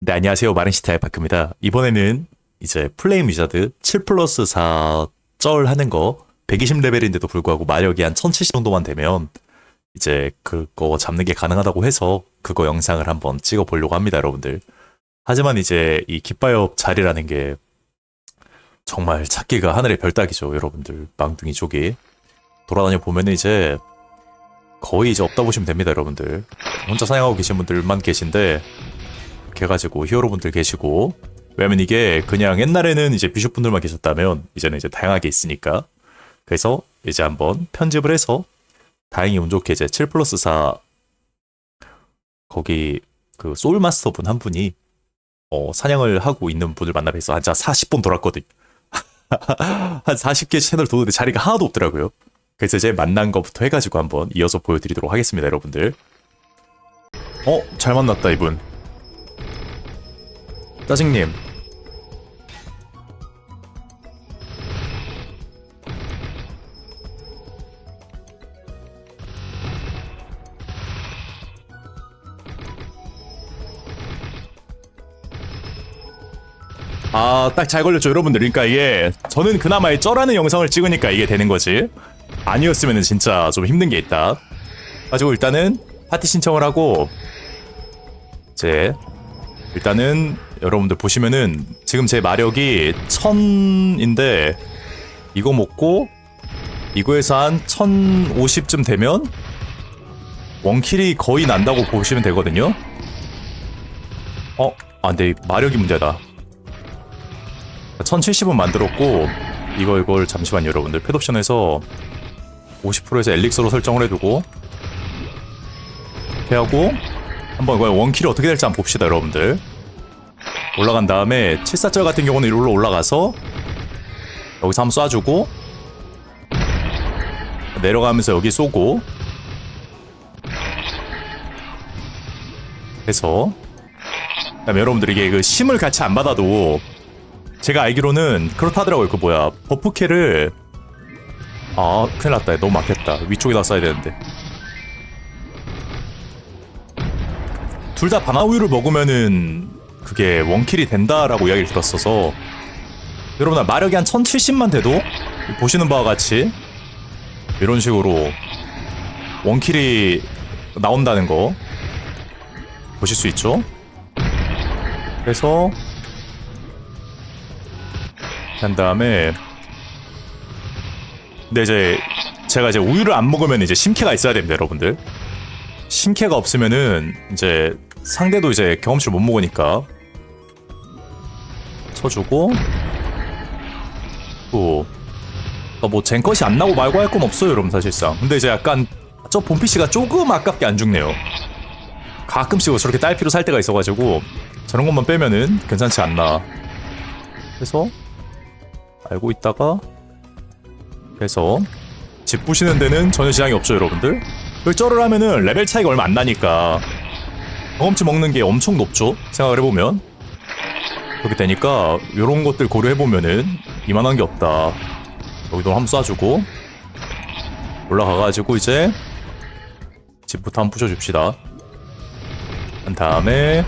네, 안녕하세요. 마른시타의 바크입니다. 이번에는 이제 플레임 위자드 7 플러스 4쩔 하는 거 120레벨인데도 불구하고 마력이 한 1070 정도만 되면 이제 그거 잡는 게 가능하다고 해서 그거 영상을 한번 찍어 보려고 합니다, 여러분들. 하지만 이제 이 깃바엽 자리라는 게 정말 찾기가 하늘의 별따기죠, 여러분들. 망둥이 쪽이. 돌아다녀 보면은 이제 거의 이제 없다 보시면 됩니다, 여러분들. 혼자 사냥하고 계신 분들만 계신데 이렇게 해가지고 히어로분들 계시고 왜냐면 이게 그냥 옛날에는 이제 비숍분들만 계셨다면 이제는 이제 다양하게 있으니까. 그래서 이제 한번 편집을 해서 다행히 운 좋게 이제 7 플러스 4 거기 그 소울마스터 분 한 분이 어, 사냥을 하고 있는 분을 만나 뵈서 한 40번 돌았거든. 한 40개 채널 도는데 자리가 하나도 없더라고요. 그래서 이제 만난 것부터 해가지고 한번 이어서 보여드리도록 하겠습니다 여러분들. 어? 잘 만났다 이분 따징님 아, 딱 잘 걸렸죠, 여러분들. 그러니까 이게 저는 그나마 이 쩔하는 영상을 찍으니까 이게 되는 거지. 아니었으면 진짜 좀 힘든 게 있다. 가지고 일단은 파티 신청을 하고 이제 일단은 여러분들 보시면은 지금 제 마력이 1000인데 이거 먹고 이거에서 한 1050쯤 되면 원킬이 거의 난다고 보시면 되거든요. 어, 아, 근데 마력이 문제다. 1070은 만들었고 이거 이걸 잠시만요 여러분들 펫옵션에서 50%에서 엘릭서로 설정을 해두고 이렇게 하고 한번 이거 원킬이 어떻게 될지 한번 봅시다 여러분들 올라간 다음에 7사절 같은 경우는 이리로 올라가서 여기서 한번 쏴주고 내려가면서 여기 쏘고 해서 그다음에 여러분들 이게 그 심을 같이 안 받아도 제가 알기로는 그렇다더라고요. 그 뭐야 버프캐를 아 큰일 났다. 너무 막혔다. 위쪽에다 써야 되는데. 둘다 방아우유를 먹으면은 그게 원킬이 된다라고 이야기를 들었어서 여러분 마력이 한 1070만 돼도 보시는 바와 같이 이런 식으로 원킬이 나온다는 거 보실 수 있죠? 그래서 한 다음에 근데 이제 제가 이제 우유를 안 먹으면 이제 심캐가 있어야 됩니다 여러분들. 심캐가 없으면은 이제 상대도 이제 경험치를 못 먹으니까 쳐주고. 또 그러니까 뭐 젠컷이 안 나고 말고 할 건 없어요 여러분 사실상. 근데 이제 약간 저 본피씨가 조금 아깝게 안 죽네요. 가끔씩 저렇게 딸피로 살 때가 있어가지고 저런 것만 빼면은 괜찮지 않나. 그래서 알고 있다가 그래서 집 부시는 데는 전혀 지장이 없죠 여러분들. 쩔을 하면은 레벨 차이가 얼마 안 나니까 경험치 먹는 게 엄청 높죠 생각을 해보면 그렇게 되니까 이런 것들 고려해보면은 이만한 게 없다. 여기도 한번 쏴주고 올라가가지고 이제 집부터 한번 부셔줍시다. 한 다음에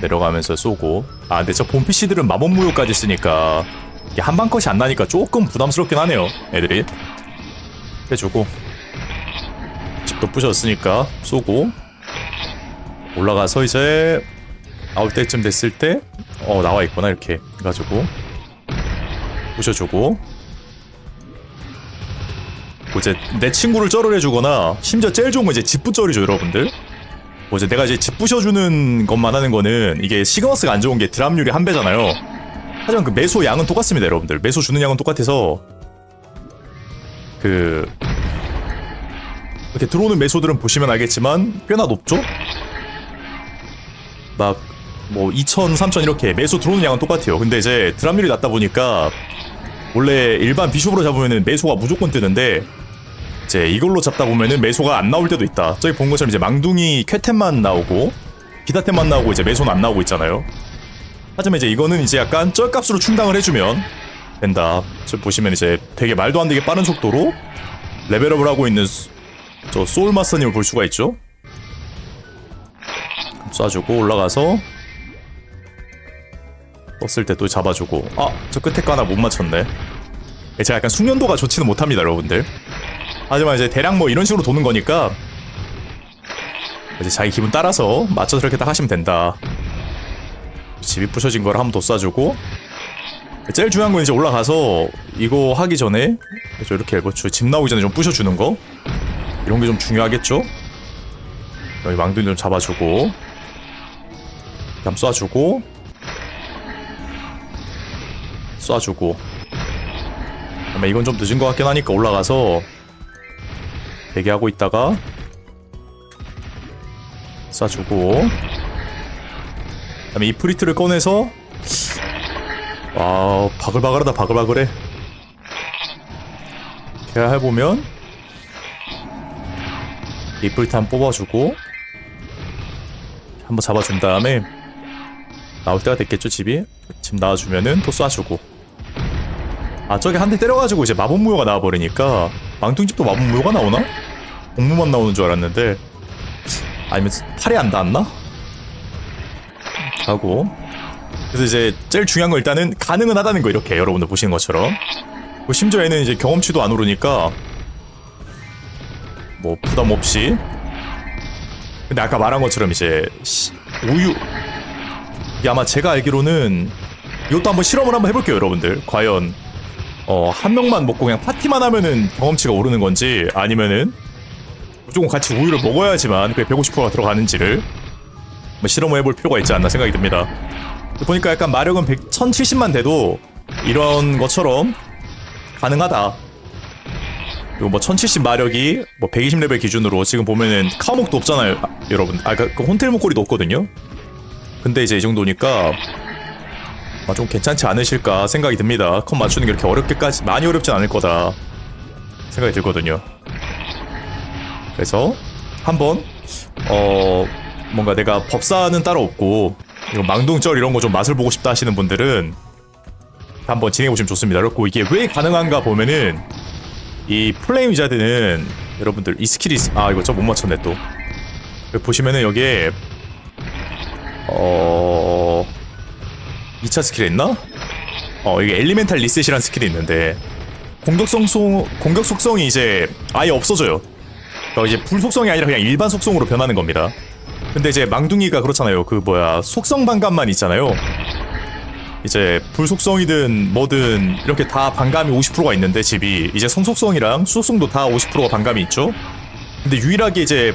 내려가면서 쏘고. 아 근데 저 본PC들은 마법무효까지 쓰니까 이게 한방 컷이 안 나니까 조금 부담스럽긴 하네요 애들이. 해주고. 집도 부셨으니까 쏘고. 올라가서 이제 나올 때쯤 됐을 때 어 나와 있구나 이렇게 해가지고. 부셔주고. 뭐 이제 내 친구를 쩔을 해주거나 심지어 제일 좋은 건 이제 집부쩔이죠 여러분들. 뭐 이제 내가 이제 집 부셔주는 것만 하는 거는 이게 시그너스가 안 좋은 게 드랍률이 한 배잖아요. 하지만 그 매소 양은 똑같습니다 여러분들. 매소 주는 양은 똑같아서. 그 이렇게 들어오는 매소들은 보시면 알겠지만 꽤나 높죠? 막 뭐 2천, 3천 이렇게 매소 들어오는 양은 똑같아요 근데 이제 드랍률이 낮다 보니까 원래 일반 비숍으로 잡으면은 매소가 무조건 뜨는데 이제 이걸로 잡다 보면은 매소가 안 나올 때도 있다 저기 본 것처럼 이제 망둥이 쾌템만 나오고 비타템만 나오고 이제 매소는 안 나오고 있잖아요 하지만 이제 이거는 이제 약간 쩔값으로 충당을 해주면 된다. 저 보시면 이제 되게 말도 안 되게 빠른 속도로 레벨업을 하고 있는 수- 저 소울마스터님을 볼 수가 있죠. 쏴주고 올라가서 떴을 때 또 잡아주고. 아 저 끝에 거 하나 못 맞췄네. 제가 약간 숙련도가 좋지는 못합니다 여러분들. 하지만 이제 대략 뭐 이런 식으로 도는 거니까 이제 자기 기분 따라서 맞춰서 이렇게 딱 하시면 된다. 집이 부셔진 걸 한번 더 쏴주고. 제일 중요한 건 이제 올라가서 이거 하기 전에 이렇게 뭐집 나오기 전에 좀 부셔주는 거? 이런 게 좀 중요하겠죠? 여기 망둥이 좀 잡아주고. 그냥 쏴주고 쏴주고. 그다음에 이건 좀 늦은 것 같긴 하니까 올라가서 대기하고 있다가 쏴주고. 그다음에 이 프리트를 꺼내서 와 바글바글하다 바글바글해. 이렇게 해보면 이 프리트 한번 뽑아주고 한번 잡아준 다음에 나올 때가 됐겠죠 집이? 집 나와주면은 또 쏴주고. 아 저기 한 대 때려가지고 이제 마법무효가 나와버리니까 망둥집도 마법무효가 나오나? 공무만 나오는 줄 알았는데. 아니면 팔이 안 닿았나? 하고. 그래서 이제 제일 중요한 건 일단은 가능은 하다는 거 이렇게 여러분들 보시는 것처럼. 심지어 얘는 이제 경험치도 안 오르니까 뭐 부담 없이. 근데 아까 말한 것처럼 이제 시- 우유 아마 제가 알기로는 이것도 한번 실험을 한번 해볼게요 여러분들. 과연 어, 한 명만 먹고 그냥 파티만 하면은 경험치가 오르는 건지 아니면은 무조건 같이 우유를 먹어야지만 그게 150%가 들어가는지를 뭐 실험을 해볼 필요가 있지 않나 생각이 듭니다. 보니까 약간 마력은 100, 1070만 돼도 이런 것처럼 가능하다. 그리고 뭐 1070 마력이 뭐 120레벨 기준으로 지금 보면은 카우목도 없잖아요 아, 여러분. 아 그, 그 혼텔 목걸이도 없거든요 근데 이제 이 정도니까 아, 좀 괜찮지 않으실까 생각이 듭니다. 컷 맞추는 게 이렇게 어렵게까지 많이 어렵진 않을 거다 생각이 들거든요. 그래서 한번 어 뭔가 내가 법사는 따로 없고 이거 망둥절 이런 거 좀 맛을 보고 싶다 하시는 분들은 한번 진행해 보시면 좋습니다. 그렇고 이게 왜 가능한가 보면은 이 플레임 위자드는 여러분들 이 스킬이 있... 아 이거 저 못 맞췄네 또. 보시면은 여기에 어 2차 스킬에 있나? 어 이게 엘리멘탈 리셋이라는 스킬이 있는데 공격성 소... 공격 속성이 이제 아예 없어져요. 그러니까 이제 불 속성이 아니라 그냥 일반 속성으로 변하는 겁니다. 근데 이제 망둥이가 그렇잖아요. 그 뭐야 속성 반감만 있잖아요. 이제 불 속성이든 뭐든 이렇게 다 반감이 50%가 있는데 집이 이제 성 속성이랑 수 속성도 다 50%가 반감이 있죠. 근데 유일하게 이제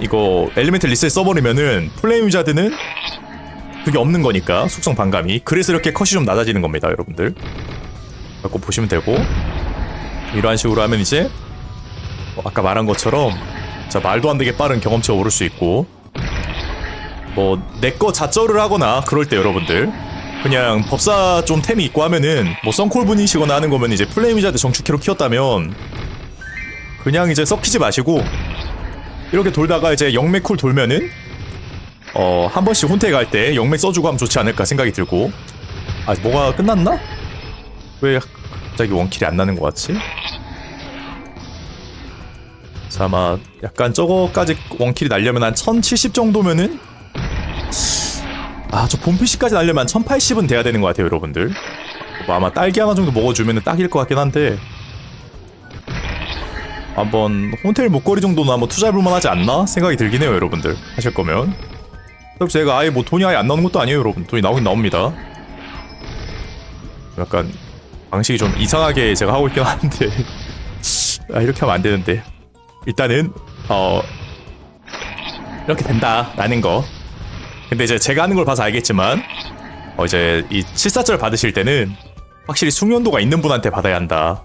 이거 엘리멘트 리셋 써버리면은 플레임 유자드는 그게 없는 거니까 속성 반감이. 그래서 이렇게 컷이 좀 낮아지는 겁니다, 여러분들. 갖고 보시면 되고. 이러한 식으로 하면 이제 뭐 아까 말한 것처럼 자 말도 안 되게 빠른 경험치가 오를 수 있고. 뭐 내 거 자쩌를 하거나 그럴 때 여러분들. 그냥 법사 좀 템이 있고 하면은 뭐 썬콜 분이시거나 하는 거면 이제 플레이미자드 정축키로 키웠다면 그냥 이제 썩히지 마시고 이렇게 돌다가 이제 영맥 쿨 돌면은 어 한 번씩 혼태 갈 때 영맥 써주고 하면 좋지 않을까 생각이 들고 아 뭐가 끝났나? 왜 갑자기 원킬이 안 나는 것 같지? 자, 아마 약간 저거까지 원킬이 날려면 한 1070 정도면은 아, 저 본PC까지 날려면 한 1080은 돼야 되는 것 같아요, 여러분들. 뭐 아마 딸기 하나 정도 먹어주면 딱일 것 같긴 한데 한번 호텔 목걸이 정도는 한번 투자해볼만 하지 않나 생각이 들긴 해요, 여러분들. 하실 거면. 그리고 제가 아예 뭐 돈이 아예 안 나오는 것도 아니에요, 여러분. 돈이 나오긴 나옵니다. 약간 방식이 좀 이상하게 제가 하고 있긴 하는데 아, 이렇게 하면 안 되는데. 일단은 어 이렇게 된다라는 거. 근데 이제 제가 하는 걸 봐서 알겠지만 어 이제 이 7사절 받으실 때는 확실히 숙련도가 있는 분한테 받아야 한다.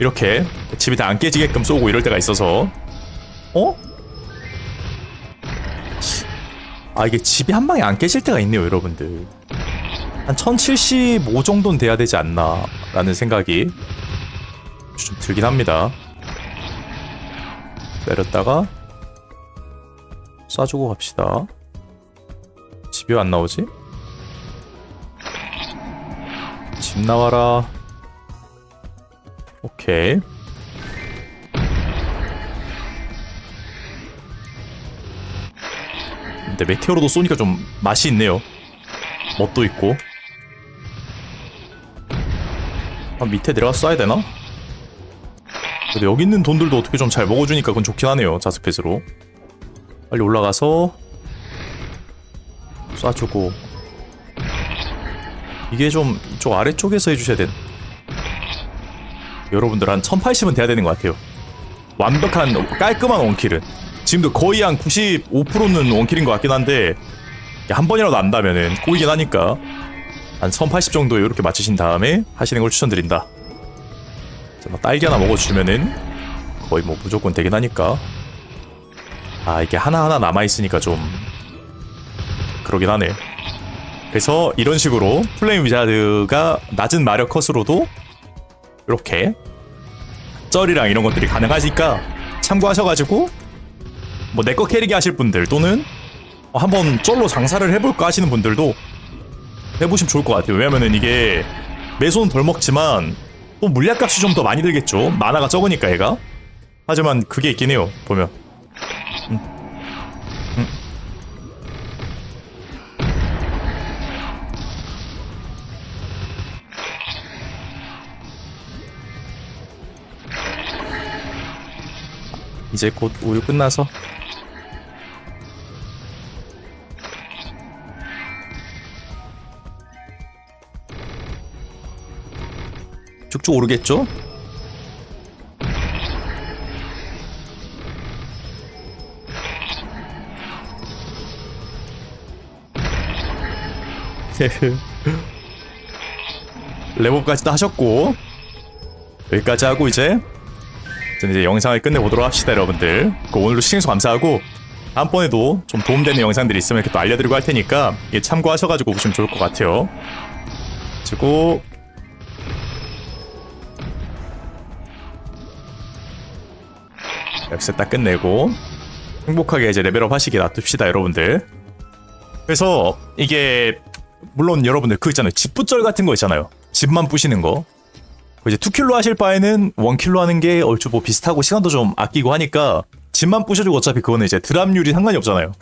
이렇게 집이 다 안 깨지게끔 쏘고 이럴 때가 있어서 어? 아 이게 집이 한 방에 안 깨질 때가 있네요 여러분들 한 1075 정도는 돼야 되지 않나 라는 생각이 좀 들긴 합니다 내렸다가 쏴주고 갑시다. 집이 왜 안 나오지? 집 나와라. 오케이. 근데 메테오로도 쏘니까 좀 맛이 있네요. 멋도 있고 아, 밑에 내려가 쏴야 되나? 근데 여기 있는 돈들도 어떻게 좀 잘 먹어주니까 그건 좋긴 하네요 자스펫으로 빨리 올라가서 쏴주고 이게 좀 이쪽 아래쪽에서 해주셔야 돼 여러분들 한 1080은 돼야 되는 것 같아요. 완벽한 깔끔한 원킬은. 지금도 거의 한 95%는 원킬인 것 같긴 한데 한 번이라도 안다면은 꼬이긴 하니까 한 1080 정도에 이렇게 맞추신 다음에 하시는 걸 추천드린다. 자, 뭐 딸기 하나 먹어주면은 거의 뭐 무조건 되긴 하니까. 아 이게 하나하나 남아있으니까 좀 그러긴 하네. 그래서 이런 식으로 플레임 위자드가 낮은 마력 컷으로도 이렇게 쩔이랑 이런 것들이 가능하니까 참고하셔가지고 뭐 내 거 캐리기 하실 분들 또는 어, 한번 쩔로 장사를 해볼까 하시는 분들도 해보시면 좋을 것 같아요. 왜냐면은 이게 매손 덜 먹지만 또 물약값이 좀 더 많이 들겠죠. 만화가 적으니까 얘가. 하지만 그게 있긴 해요 보면 이제 곧 우유 끝나서 쭉쭉 오르겠죠? 레벨까지도 하셨고 여기까지 하고 이제 저는 이제 영상을 끝내보도록 합시다 여러분들. 그 오늘도 시청해주셔서 감사하고 다음번에도 좀 도움되는 영상들이 있으면 이렇게 또 알려드리고 할 테니까 이게 참고하셔가지고 보시면 좋을 것 같아요. 그리고 역시 딱 끝내고 행복하게 이제 레벨업 하시게 놔둡시다 여러분들. 그래서 이게 물론 여러분들 그 있잖아요. 집부절 같은 거 있잖아요. 집만 부시는 거 이제 2킬로 하실 바에는 1킬로 하는 게 얼추 뭐 비슷하고 시간도 좀 아끼고 하니까 집만 부셔주고 어차피 그거는 이제 드랍률이 상관이 없잖아요.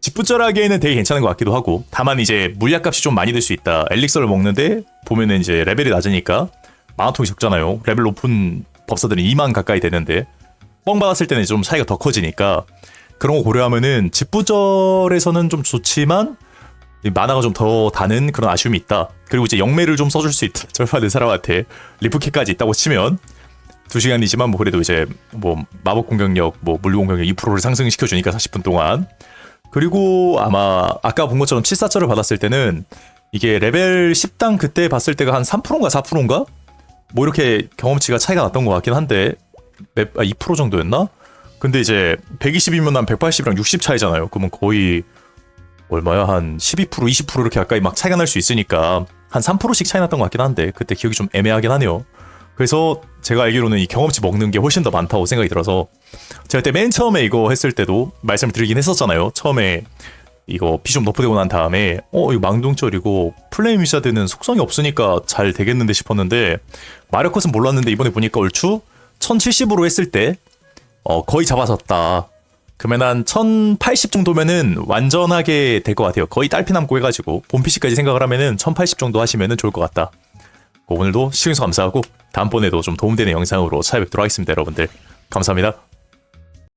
집부절하기에는 되게 괜찮은 것 같기도 하고 다만 이제 물약값이 좀 많이 들 수 있다. 엘릭서를 먹는데 보면은 이제 레벨이 낮으니까 만화통이 적잖아요. 레벨 높은 법사들은 2만 가까이 되는데 뻥 받았을 때는 좀 차이가 더 커지니까 그런 거 고려하면은 집부절에서는 좀 좋지만 이 만화가 좀 더 다는 그런 아쉬움이 있다. 그리고 이제 영매를 좀 써줄 수 있다. 절파된 사람한테 리프kit까지 있다고 치면 두 시간이지만 뭐 그래도 이제 뭐 마법 공격력, 뭐 물리 공격력 2%를 상승시켜 주니까 40분 동안. 그리고 아마 아까 본 것처럼 7사절을 받았을 때는 이게 레벨 10당 그때 봤을 때가 한 3%인가 4%인가? 뭐 이렇게 경험치가 차이가 났던 것 같긴 한데 맵, 아, 2% 정도였나? 근데 이제 120이면 한 180이랑 60 차이잖아요. 그러면 거의 얼마야? 한 12% 20% 이렇게 가까이 막 차이가 날 수 있으니까 한 3%씩 차이 났던 것 같긴 한데 그때 기억이 좀 애매하긴 하네요. 그래서 제가 알기로는 이 경험치 먹는 게 훨씬 더 많다고 생각이 들어서 제가 그때 맨 처음에 이거 했을 때도 말씀을 드리긴 했었잖아요. 처음에 이거 피좀 높여되고 난 다음에 어 이거 망둥절이고 플레임 위샤드는 속성이 없으니까 잘 되겠는데 싶었는데 마력컷은 몰랐는데 이번에 보니까 얼추 1070으로 했을 때 어, 거의 잡아섰다. 그러면 한 1080 정도면은 완전하게 될 것 같아요. 거의 딸피 남고 해가지고 본 PC까지 생각을 하면은 1080 정도 하시면은 좋을 것 같다. 오늘도 시청해주셔서 감사하고 다음번에도 좀 도움되는 영상으로 찾아뵙도록 하겠습니다, 여러분들. 감사합니다.